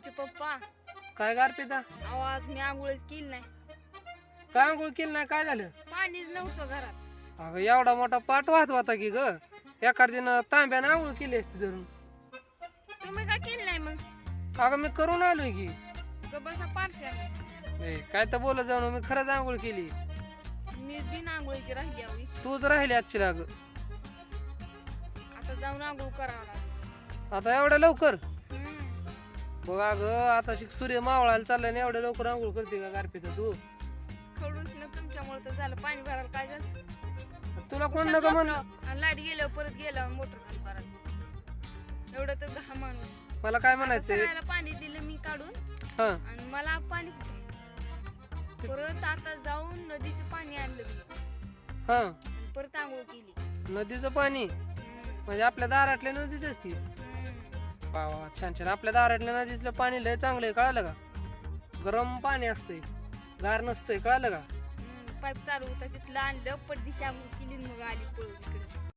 तुमचे पप्पा. काय गार पिता आवाज मी आंघोळच केली नाही. काय आंघोळ केली नाही? काय झालं? पाणीच नव्हतं घरात. अगं एवढा मोठा पाठ वाहत होता की ग. एखादीनं तांब्यानं आंघोळ केली असती धरून. तुम्ही काय केलं नाही मग? अगं मी करून आलोय की. ग बसा पारशा ए, काय तर बोलत जाऊन मी खरंच आंघोळ केली. मी बिन आंघोळीची राहिली हवी तूच राहिली आजची लाग. आता जाऊन आंघोळ करावं लागेल. आता एवढ्या लवकर. बघ अगं आता शिक सूर्य मावळायला चाललाय ना एवढ्या लवकर आंघोळ करते का गारपीत तू? खडूस ना तुमच्यामुळे तर झालं पाणी भरायला काय झालं? तुला कोण नका म्हणलं लाइट गेल्यावर परत गेल्यावर मोटर चालू करायला. एवढं तर घा माणूस. मला काय आता म्हणायचंय? सगळ्याला पाणी दिलं मी काढून. हा. आणि मला पाणी कुठे परत आता जाऊन नदीचं पाणी आणलं मी. हा. आणि परत आंघोळ केली. नदीचं पाणी? हम्म. म्हणजे आपल्या दारातल्या की. हम्म. वा वा छान छान. आपल्या दारातल्या नदीतलं पाणी लय चांगलं आहे कळालं का? गरम पाणी असतंय. गार नसतंय कळालं का? पाईप चालू होता तिथलं आणलं पण दिशा केली मग आली पळून इकडे.